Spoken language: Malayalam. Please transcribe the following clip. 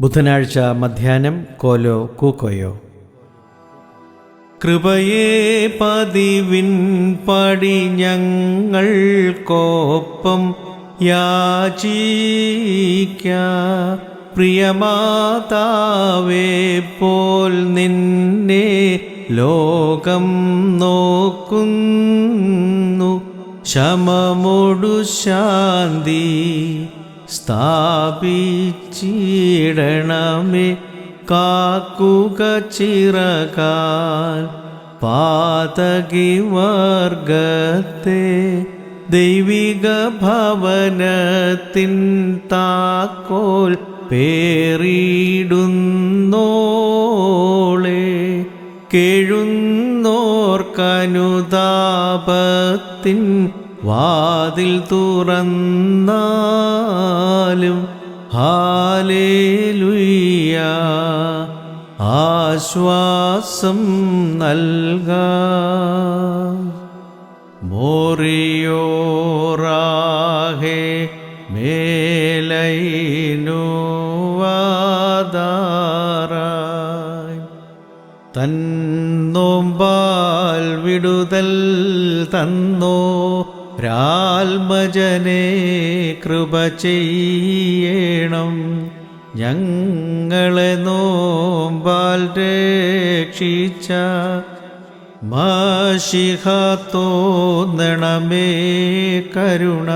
ബുധനാഴ്ച മധ്യാഹ്നം കോലോ കൂക്കോയോ. കൃപയേ പതിവിൻ പടി ഞങ്ങൾക്കൊപ്പം യാചിക്ക. പ്രിയമാതാവേ പോൽ നിന്നെ ലോകം നോക്കുന്നു. ശമമൊടു ശാന്തി സ്ഥാപിച്ചിടണമേ കാക്കുക ചിറകാൽ പാതകി വർഗത്തെ ദൈവിക ഭവനത്തിൻ താക്കോൽ പേറിയിടുന്നോളെ കേഴുന്നോർക്കനുതാപത്തിൻ വാതിൽ തുറന്നാലും ഹാലേലുയ്യ. ആശ്വാസം നൽക. മോറിയോറാഹേ മേലൈനുവാദാറായി. തന്നോമ്പാൽ വിടുതൽ തന്നോ രാൽമജനെ കൃപ ചെയ്യണം. ഞങ്ങളെ നോമ്പാൽ രക്ഷിച്ച മാഷിഹ തോന്നണമേ കരുണ.